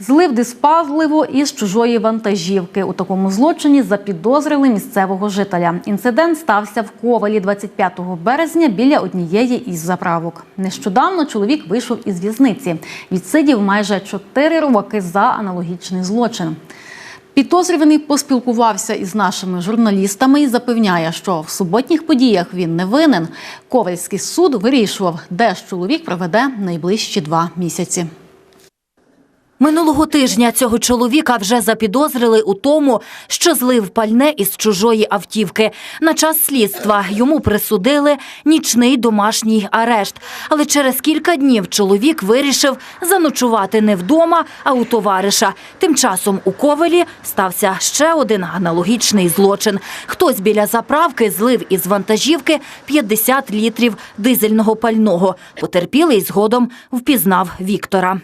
Злив диспазливо із чужої вантажівки. У такому злочині запідозрили місцевого жителя. Інцидент стався в Ковалі 25 березня біля однієї із заправок. Нещодавно чоловік вийшов із в'язниці. Відсидів майже 4 роки за аналогічний злочин. Підозрюваний поспілкувався із нашими журналістами і запевняє, що в суботніх подіях він не винен. Ковальський суд вирішував, де ж чоловік проведе найближчі два місяці. Минулого тижня цього чоловіка вже запідозрили у тому, що злив пальне із чужої автівки. На час слідства йому присудили нічний домашній арешт. Але через кілька днів чоловік вирішив заночувати не вдома, а у товариша. Тим часом у Ковелі стався ще один аналогічний злочин. Хтось біля заправки злив із вантажівки 50 літрів дизельного пального. Потерпілий згодом впізнав Віктора.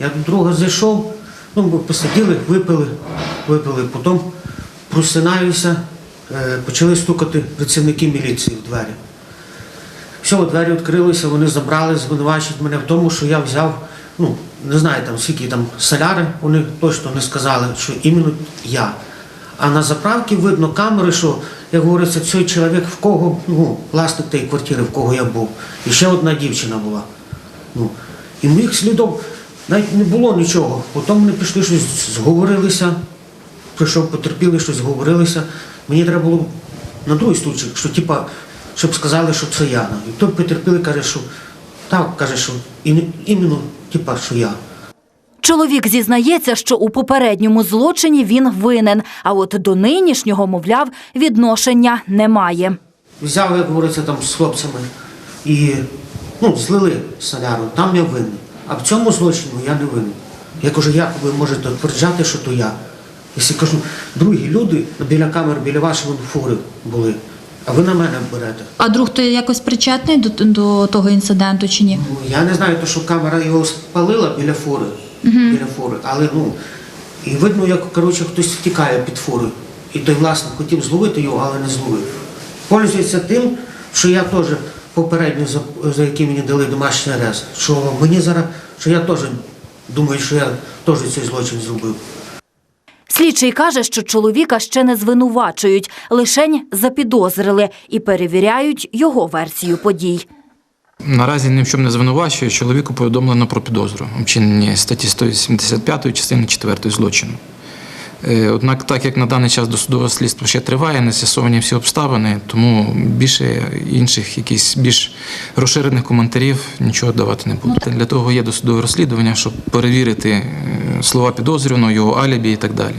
Я до друга зайшов, ну, ми посиділи, випили, випили, потім просинаюся, е, почали стукати працівники міліції в двері. Все, двері відкрилися, вони забрали, звинувачують мене в тому, що я взяв, ну, не знаю там скільки там соляри, вони точно не сказали, що іменно я. А на заправці видно камери, що, як говориться, цей чоловік в кого, ну, власник тієї квартири, в кого я був. І ще одна дівчина була. Ну, і моїх слідів навіть не було нічого. Потім вони пішли щось зговорилися, прийшов потерпіли, щось зговорилися. Мені треба було на другий случай, що типа, щоб сказали, що це я. І той потерпілий каже, що так, каже, що іменно, типа, що я. Чоловік зізнається, що у попередньому злочині він винен, а от до нинішнього, мовляв, відношення немає. Взяв, як говориться, там з хлопцями і ну, злили соляру, там я винний. А в цьому злочину я не винний. Я кажу, як ви можете тверджати, що то я? Якщо кажу, другі люди біля камер, біля вашої фури були, а ви на мене берете. А друг ти якось причетний до, до того інциденту чи ні? Ну, я не знаю, то, що камера його спалила біля фури, біля фури, але ну, і видно, як коротше, хтось втікає під фурою. І той власник хотів зловити його, але не зловив. Пользується тим, що я теж попередньо, за, за який мені дали домашній арест, що мені зараз, що я теж думаю, що я теж цей злочин зробив. Слідчий каже, що чоловіка ще не звинувачують, лишень запідозрили і перевіряють його версію подій. Наразі ні в чому не звинувачує. Чоловіку повідомлено про підозру у вчиненні статті 185 частини 4 злочину. Е, Однак, так як на даний час досудове слідство ще триває, не з'ясовані всі обставини, тому більше інших, якісь більш розширених коментарів нічого давати не буду. Для того є досудове розслідування, щоб перевірити е, слова підозрюваного, його алібі і так далі.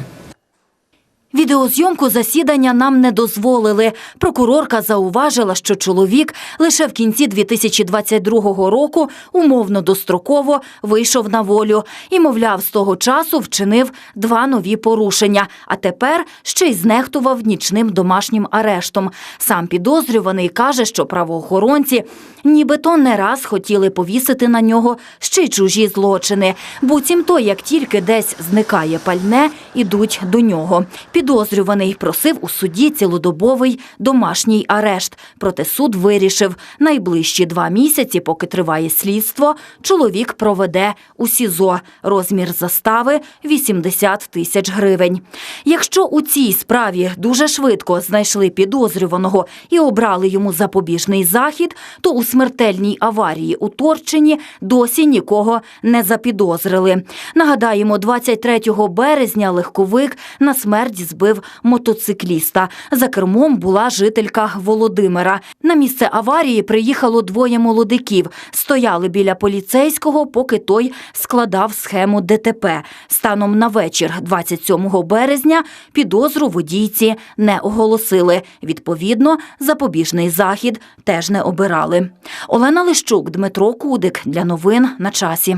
Відеозйомку засідання нам не дозволили. Прокурорка зауважила, що чоловік лише в кінці 2022 року умовно достроково вийшов на волю і, мовляв, з того часу вчинив два нові порушення, а тепер ще й знехтував нічним домашнім арештом. Сам підозрюваний каже, що правоохоронці нібито не раз хотіли повісити на нього ще й чужі злочини. Буцімто, як тільки десь зникає пальне, ідуть до нього. Підозрюваний просив у суді цілодобовий домашній арешт. Проте суд вирішив, найближчі два місяці, поки триває слідство, чоловік проведе у СІЗО. Розмір застави – 80 тисяч гривень. Якщо у цій справі дуже швидко знайшли підозрюваного і обрали йому запобіжний захід, то у смертельній аварії у Торчині досі нікого не запідозрили. Нагадаємо, 23 березня легковик на смерть збив мотоцикліста. За кермом була жителька Володимира. На місце аварії приїхало двоє молодиків. Стояли біля поліцейського, поки той складав схему ДТП. Станом на вечір 27 березня підозру водійці не оголосили. Відповідно, запобіжний захід теж не обирали. Олена Лищук, Дмитро Кудик. Для новин на часі.